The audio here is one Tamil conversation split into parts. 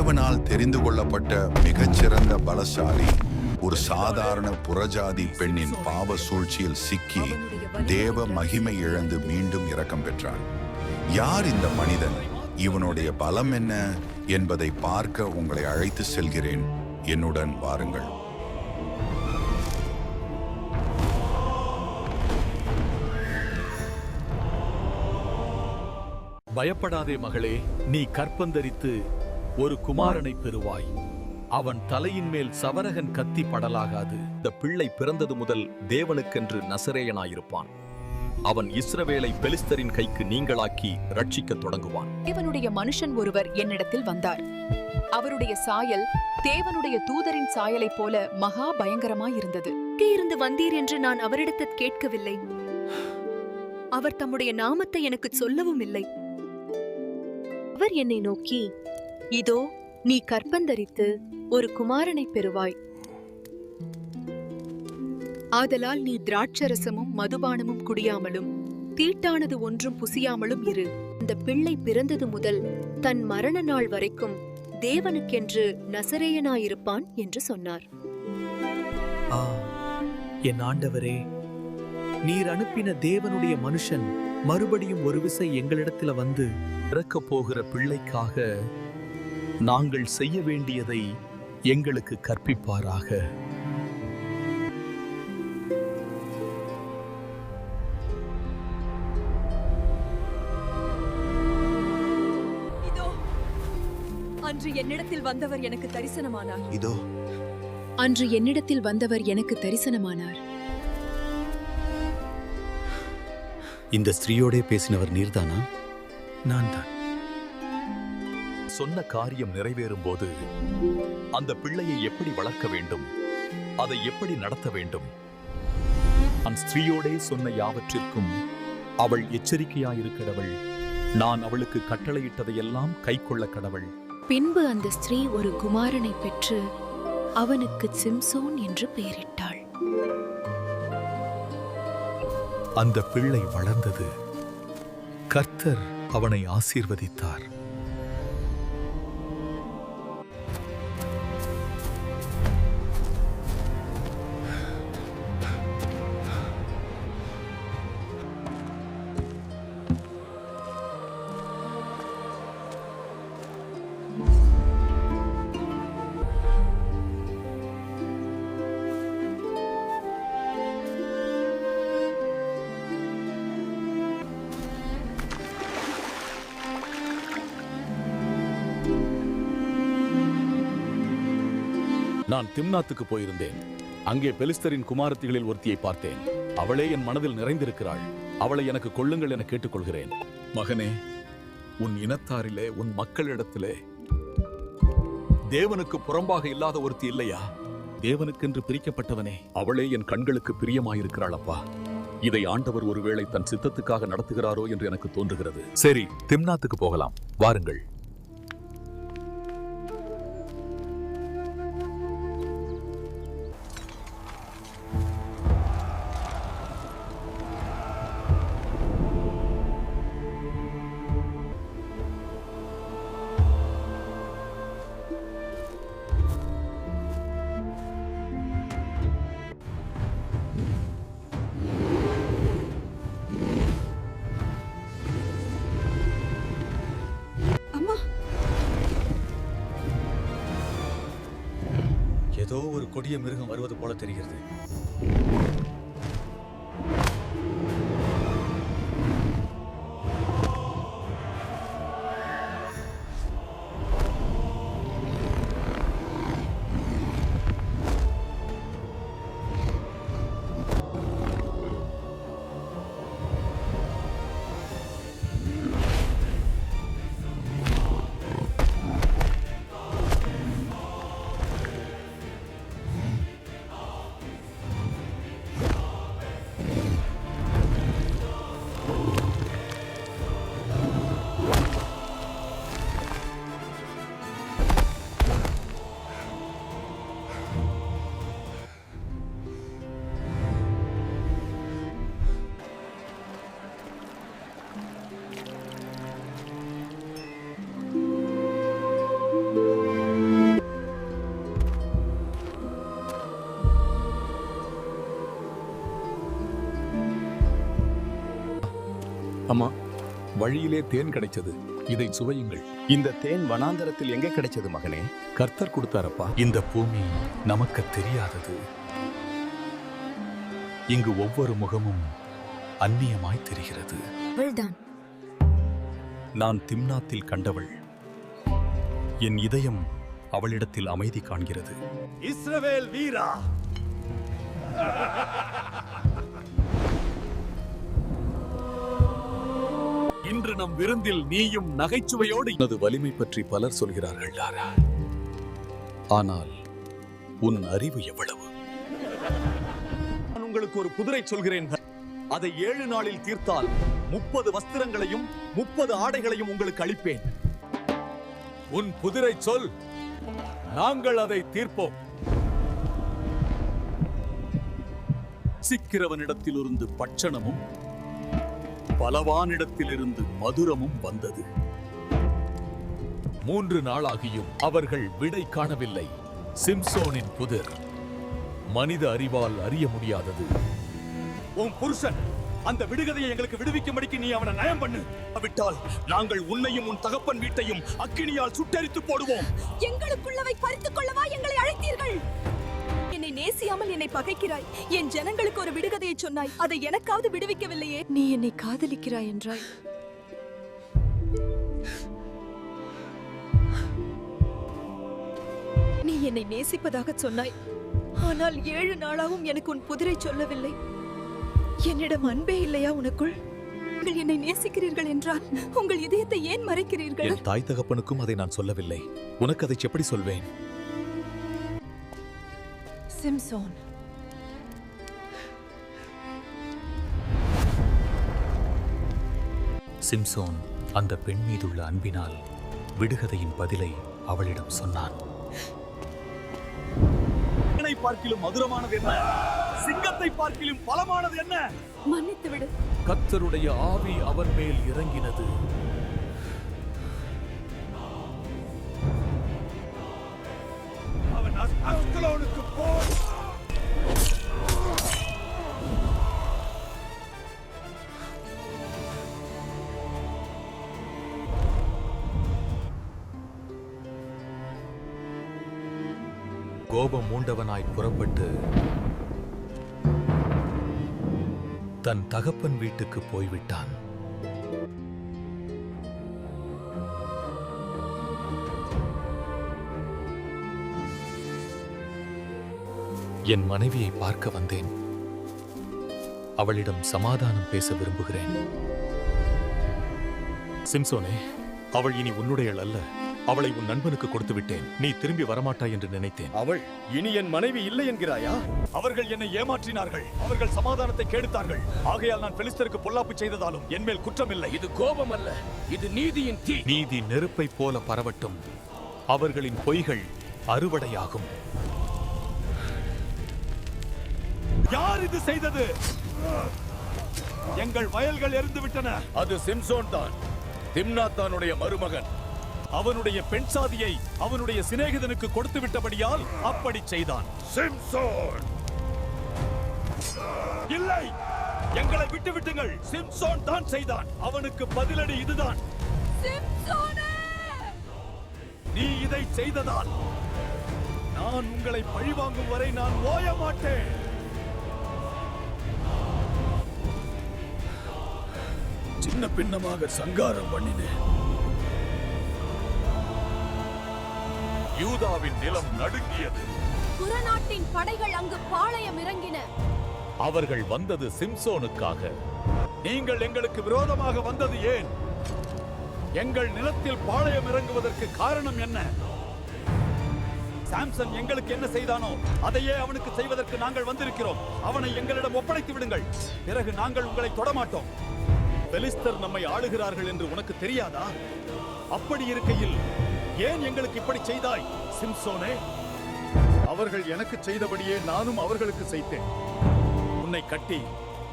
தேவனால் தெரிந்து கொள்ளப்பட்ட மிகச்சிறந்த பலசாலி ஒரு சாதாரண புறஜாதி பெண்ணின் பாவ சூழ்ச்சியில் சிக்கி தேவ மகிமை இழந்து மீண்டும் இரக்கம் பெற்றான். யார் இந்த மனிதன்? இவனுடைய பலம் என்ன என்பதை பார்க்க உங்களை அழைத்து செல்கிறேன். என்னுடன் வாருங்கள். பயப்படாதே மகளே நீ கற்பந்தரித்து ஒரு குமாரனை பெறுவாய். அவன் தலையின் மேல் சவரகன் கத்தி படலாகாது. இந்த பிள்ளை பிறந்தது முதல் தேவனுக்கென்று நசரேயனாயிருப்பான். அவன் இஸ்ரவேலை பெலிஸ்தரின் கைக்கு நீங்களாக்கி ரட்சிக்கத் தொடங்குவான். தேவனுடைய மனுஷன் ஒருவர் என்னிடத்தில் வந்தார். அவருடைய சாயல் தேவனுடைய தூதரின் சாயலைப் போல மகா பயங்கரமாயிருந்தது. எங்கே இருந்து வந்தீர் என்று நான் அவரிடத்தில் கேட்கவில்லை. அவர் தம்முடைய நாமத்தை எனக்கு சொல்லவும் இல்லை அவர் என்னை நோக்கி இதோ நீ கற்பந்தரித்து ஒரு குமாரனை பெறுவாய். ஆதலால் நீ திராட்சரசமும் மதுபானமும் குடியாமலும் தீட்டானது ஒன்றும் புசியாமலும் இரு. இந்த பிள்ளை பிறந்தது முதல் தன் மரண நாள் வரைக்கும் தேவனுக்கென்று நசரேயனாயிருப்பான் என்று சொன்னார். ஆ என் ஆண்டவரே நீர் அனுப்பின தேவனுடைய மனுஷன் மறுபடியும் ஒரு விசை எங்களிடத்துல வந்து இறக்கப் போகிற பிள்ளைக்காக நாங்கள் செய்ய வேண்டியதை எங்களுக்கு கற்பிப்பாராக. இதோ அன்று என்னிடத்தில் வந்தவர் எனக்கு தரிசனமானார். இதோ. அன்று என்னிடத்தில் வந்தவர் எனக்கு தரிசனமானார். இந்த ஸ்திரீயோடே பேசினவர் நீர்தானா? நான் தான் சொன்ன காரியம் நிறைவேறும் போது அந்த பிள்ளையை எப்படி வளர்க்க வேண்டும்? அதை எப்படி நடத்த வேண்டும்? நான் ஸ்திரீயோடே சொன்ன யாவற்றிற்கும் அவள் எச்சரிக்கையாயிருக்கிறவள். நான் அவளுக்கு கட்டளையிட்டதையெல்லாம் கைக்கொள்ள கடவள். பின்பு அந்த ஸ்திரீ ஒரு குமாரனை பெற்று அவனுக்கு சிம்சோன் என்று பெயரிட்டாள். அந்த பிள்ளை வளர்ந்தது. கர்த்தர் அவனை ஆசீர்வதித்தார். நான் திம்னாத்துக்கு போயிருந்தேன். அங்கே பெலிஸ்தரின் குமாரத்திகளில் ஒருத்தியை பார்த்தேன். அவளே என் மனதில் நிறைந்திருக்கிறாள். அவளை எனக்கு கொள்ளுங்கள் என கேட்டுக்கொள்கிறேன். மகனே உன் இனத்தாரிலே உன் மக்களிடத்திலே தேவனுக்கு புறம்பாக இல்லாத ஒருத்தி இல்லையா? தேவனுக்கென்று பிரிக்கப்பட்டவனே. அவளே என் கண்களுக்கு பிரியமாயிருக்கிறாள் அப்பா. இதை ஆண்டவர் ஒருவேளை தன் சித்தத்துக்காக நடத்துகிறாரோ என்று எனக்கு தோன்றுகிறது. சரி திம்னாத்துக்கு போகலாம். வாருங்கள். ஏதோ ஒரு கொடிய மிருகம் வருவது போல தெரிகிறது. அம்மா வழியிலே தேன் கிடைச்சது. இதை சுவையுங்கள். இந்த தேன் வனாந்தரத்தில் எங்கே கிடைச்சது மகனே? கர்த்தர் கொடுத்தாரப்பா. இந்த பூமி நமக்கு தெரியாதது. இங்கு ஒவ்வொரு முகமும் அந்நியமாய் தெரிகிறது. நான் திம்னாத்தில் கண்டவள். என் இதயம் அவளிடத்தில் அமைதி காண்கிறது. இஸ்ரவேல் வீரா! இன்று நம் விருந்தில் நீயும் நகைச்சுவையோடு எனது வலிமை பற்றி பலர் சொல்கிறார்கள். லாரா ஆனால் உன் அறிவு எவ்வளவு? நான் உங்களுக்கு ஒரு குதிரை சொல்கிறேன். அதை ஏழு நாளில் தீர்த்தால் முப்பது வஸ்திரங்களையும் முப்பது ஆடைகளையும் உங்களுக்கு அளிப்பேன். உன் குதிரை சொல். நாங்கள் அதை தீர்ப்போம். சிக்கிறவனிடத்திலிருந்து பட்சணமும் பலவானிடத்திலிருந்து மதுரமும் வந்தது. மூன்று நாளாகியும் அவர்கள் விடை காணவில்லை. சிம்சோனின் புதிர். மனித அறிவால் அறிய முடியாதது. உன் புருஷன் அந்த விடுகதையை எங்களுக்கு விடுவிக்கும்படிக்கு நீ அவனை நயம் பண்ணு. விட்டால் நாங்கள் உன்னையும் உன் தகப்பன் வீட்டையும் அக்கினியால் சுட்டெரித்து போடுவோம். எங்களுக்குள்ளவை பறித்துக் கொள்ளவா எங்களை அழைத்தீர்கள்? நேசியாமல் என்னை பகைக்கிறாய். என் ஜனங்களுக்கு ஒரு விடுகதையை சொன்னாய். அதை எனக்காவது விடுவிக்கவில்லையே. நீ என்னை காதலிக்கிறாய் என்றாய். நீ என்னை நேசிப்பதாக சொன்னாய். ஆனால் ஏழு நாளாகவும் எனக்கு உன் புதிரை சொல்லவில்லை. என்னிடம் அன்பே இல்லையா உனக்குள்? நீங்கள் என்னை நேசிக்கிறீர்கள் என்றால் உங்கள் இதயத்தை ஏன் மறைக்கிறீர்கள்? என் தாய் தகப்பனுக்கும் அதை நான் சொல்லவில்லை. உனக்கு அதை எப்படி சொல்வேன்? சிம்சோன் சிம்சோன் அந்த பெண் மீதுள்ள அன்பினால் விடுகதையின் பதிலை அவளிடம் சொன்னான். பார்க்கிலும் மதுரமானது என்ன? சிங்கத்தை பார்க்கிலும் பலமானது என்ன? மன்னித்து விடு கர்த்தருடைய ஆவி அவன் மேல் இறங்கினது. அவன் அஸ்- அஸ்கலோனுக்கு போ கோபம் மூண்டவனாய் புறப்பட்டு தன் தகப்பன் வீட்டுக்கு போய்விட்டான். என் மனைவியை பார்க்க வந்தேன். அவளிடம் சமாதானம் பேச விரும்புகிறேன். சிம்சோனே அவள் இனி உன்னுடையள் அல்ல. அவளை உன் நண்பனுக்கு கொடுத்து விட்டேன் நீ திரும்பி வரமாட்டாய் என்று நினைத்தேன். அவள் இனி என் மனைவி இல்லை என்கிறாயா? அவர்கள் என்னை ஏமாற்றினார்கள். அவர்கள் சமாதானத்தை கெடுத்தார்கள். ஆகையால் நான் பெலிஸ்தருக்கு பொல்லாப்பு செய்ததாலும் என் மேல் குற்றமில்லை. இது கோபம் அல்ல இது நீதியின் தீ. நீதி நெருப்பைப் போல பரவட்டும். அவர்களின் பொய்கள் அறுவடையாகும். யார் இது செய்தது? எங்கள் வயல்கள் எரிந்து விட்டன அது சிம்சோன் தான். திம்னாத்தானுடைய மருமகன். அவனுடைய பெண் சாதியை அவனுடைய சிநேகிதனுக்கு கொடுத்து விட்டபடியால் அப்படி செய்தான். சிம்சோன்! இல்லை! எங்களை விட்டு விட்டுங்கள். சிம்சோன் தான் செய்தான். அவனுக்கு பதிலடி இதுதான். நீ இதை செய்ததால் நான் உங்களை பழிவாங்கும் வரை நான் ஓய மாட்டேன். சின்ன பின்னமாக சங்காரம் பண்ணினேன். யூதாவின் நிலம் நடுங்கியது. புறநாட்டின் படைகள் அங்கு பாளையம் இறங்கின. அவர்கள் வந்தது சிம்சோனுக்காக. நீங்கள் எங்களுக்கு விரோதமாக வந்தது ஏன்? எங்கள் நிலத்தில் பாளையம் இறங்குவதற்கு காரணம் என்ன? சாம்சன் எங்களுக்கு என்ன செய்தானோ அதையே அவனுக்கு செய்வதற்கு நாங்கள் வந்திருக்கிறோம். அவனை எங்களிடம் ஒப்படைத்து விடுங்கள். பிறகு நாங்கள் உங்களை தொடமாட்டோம். பெலிஸ்தர் நம்மை ஆளுகிறார்கள் என்று உனக்கு தெரியாதா? அப்படி இருக்கையில் ஏன் எங்களுக்கு இப்படி செய்தாய் சிம்சோனே? அவர்கள் எனக்கு செய்தபடியே நானும் அவர்களுக்கு செய்தேன். உன்னை கட்டி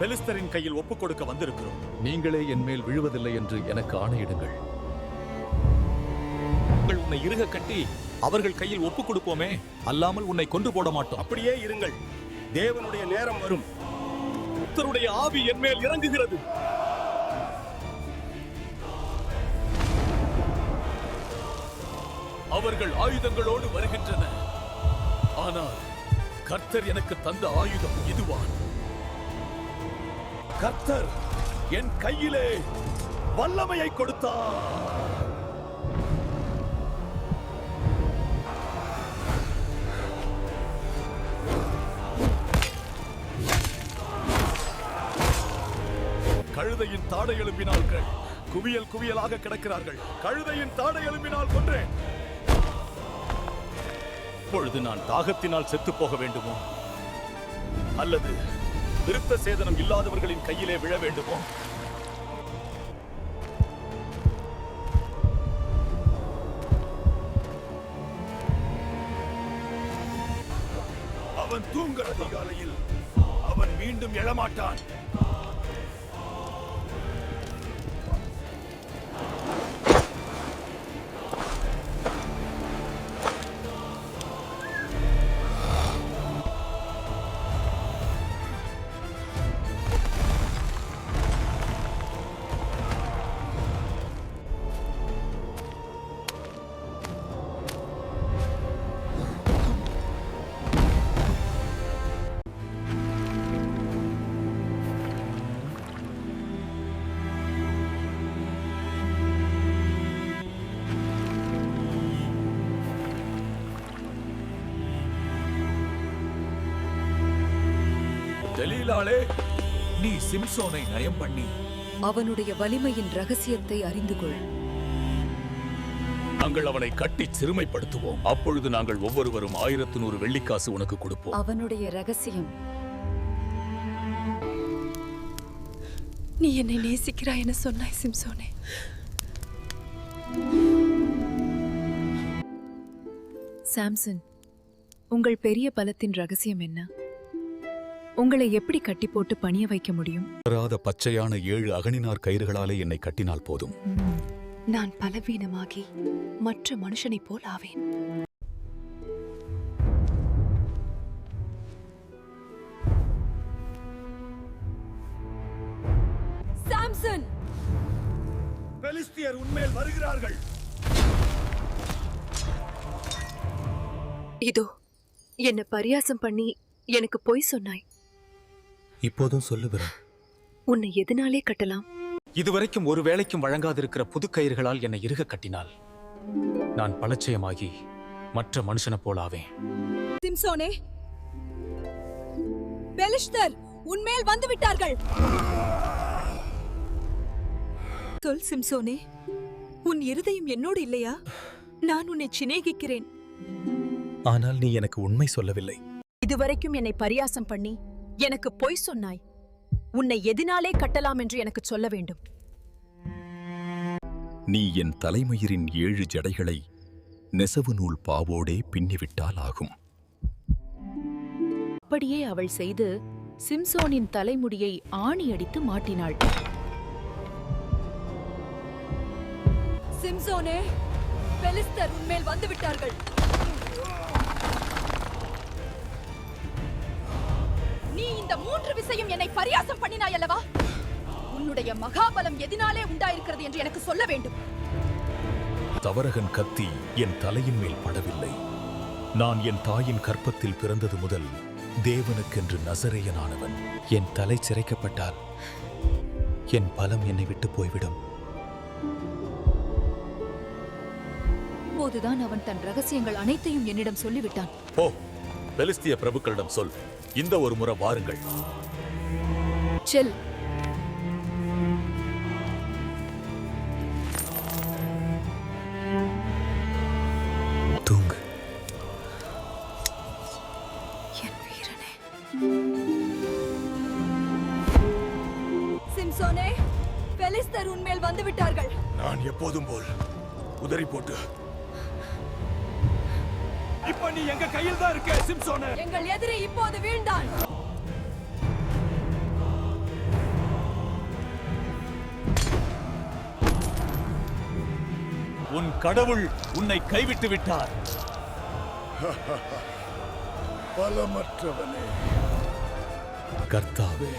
பெலிஸ்தரின் கையில் ஒப்புக் கொடுக்க வந்திருக்கிறோம். நீங்களே என் மேல் விழுவதில்லை என்று எனக்கு ஆணையிடுங்கள். நாங்கள் உன்னை இறுக கட்டி அவர்கள் கையில் ஒப்புக் கொடுப்போமே? அல்லாமல் உன்னை கொண்டு போட மாட்டோம். அப்படியே இருங்கள். தேவனுடைய நேரம் வரும். கர்த்தருடைய ஆவி என் மேல் இறங்குகிறது. அவர்கள் ஆயுதங்களோடு வருகின்றனர். ஆனால் கர்த்தர் எனக்கு தந்த ஆயுதம் இதுவான். கர்த்தர் என் கையிலே வல்லமையை கொடுத்தார். கழுதையின் தாடை எழும்பினார்கள். குவியல் குவியலாக கிடக்கிறார்கள். கழுதையின் தாடை எழும்பினால் கொன்றேன். இப்பொழுது நான் தாகத்தினால் செத்துப்போக வேண்டுமோ? அல்லது விருத்த சேதனம் இல்லாதவர்களின் கையிலே விழ வேண்டுமோ? அவன் தூங்குற அதிகாலையில் அவன் மீண்டும் எழமாட்டான். தெலீலாளே நீ சிம்சோனை நயம் பண்ணி. அவனுடைய வலிமையின் ரகசியத்தை அறிந்து கொள். நாங்கள் அவனை கட்டி சிறுமைப்படுத்துவோம். அப்பொழுது நாங்கள் ஒவ்வொருவரும் ஆயிரத்து நூறு வெள்ளிக்காசு உனக்கு கொடுப்போம். அவனுடைய ரகசியம். நீ என்னை நேசிக்கிறாய் என சொன்னாய் சிம்சோனே. சாம்சன் உங்கள் பெரிய பலத்தின் ரகசியம் என்ன? உங்களை எப்படி கட்டி போட்டு பணிய வைக்க முடியும்? வராத பச்சையான ஏழு அகனினார் கயிறுகளாலே என்னை கட்டினால் போதும். நான் பலவீனமாகி மற்ற மனுஷனைப் போல் ஆவேன். சாம்சன்! பெலிஸ்தியர் உண்மையில் வருகிறார்கள். இதோ என்ன பரியாசம் பண்ணி எனக்கு பொய் சொன்னாய். இப்போதும் சொல்லுகிறேன். உன்னை எதனாலே கட்டலாம்? இதுவரைக்கும் ஒரு வேளைக்கும் வழங்காதிருக்கிற புது கயிறுகளால் என்னை இறுக கட்டினாள். நான் பலச்சயமாகி மற்ற மனுஷனைப் போலாவேன் சிம்சோனே! பெலிஷ்தர் உன்மேல் வந்து விட்டார்கள்! சொல் சிம்சோனே உன் இருதயம் என்னோடு இல்லையா? நான் உன்னை சிநேகிக்கிறேன். ஆனால் நீ எனக்கு உண்மை சொல்லவில்லை. இதுவரைக்கும் என்னை பரியாசம் பண்ணி எனக்கு பொய் சொன்னாய். உன்னை எதினாலே கட்டலாம் என்று எனக்கு சொல்ல வேண்டும். நீ என் தலைமயிரின் ஏழு ஜடைகளை நெசவு நூல் பாவோடே பின்னிவிட்டால் ஆகும். அப்படியே அவள் செய்து சிம்சோனின் தலைமுடியை ஆணி அடித்து மாட்டினாள். சிம்சோனே பெலிஸ்தர் உன்மேல் வந்து நீ இந்த மூன்று விஷயம் என்னை பரியாசம் பண்ணினாய் அல்லவா உன்னுடைய மகாபலம் எதினாலே உண்டாயிருக்கிறது என்று எனக்கு சொல்ல வேண்டும். தவரகன் கத்தி என் தலையின் மேல் படவில்லை. நான் என் தாயின் கற்பத்தில் பிறந்தது முதல் தேவனுக்கென்று நசரேயனானவன். என் தலை சிரைக்கப்பட்டால் என் பலம் என்னை விட்டு போய்விடும். போதுதான் அவன் தன் ரகசியங்கள் அனைத்தையும் என்னிடம் சொல்லிவிட்டான். ஓ பெலிஸ்திய பிரபுக்களிடம் சொல். இந்த ஒரு முறை வாருங்கள். செல். தூங்கு. என் வீரனே. சிம்சோனே பெலிஸ்தர் உன்மேல் வந்து விட்டார்கள் நான் எப்போதும் போல் உதறி போட்டு இப்ப நீ எங்க கையில் தான் இருக்க சிம்சோனே? எங்கள் எதிரி இப்போது வீழ்ந்தான். உன் கடவுள் உன்னை கைவிட்டு விட்டார். பலமற்றவனே. கர்த்தாவே.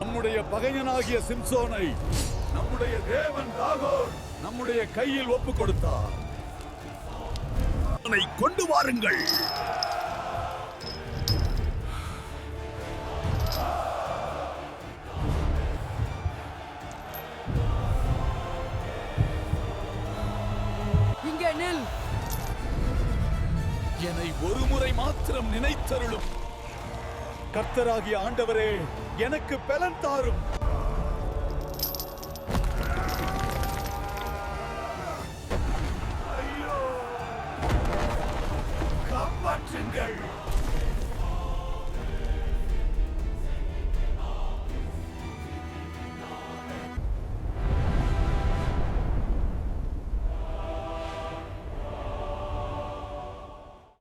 நம்முடைய பகைஞனாகிய சிம்சோனை நம்முடைய தேவன் தாகோர் நம்முடைய கையில் ஒப்பு கொடுத்தார் அவனை கொண்டு வாருங்கள். இங்கே நில். என்னை ஒரு முறை மாத்திரம் நினைத்தருளும். கர்த்தராகிய ஆண்டவரே எனக்கு பலன் தாரும்.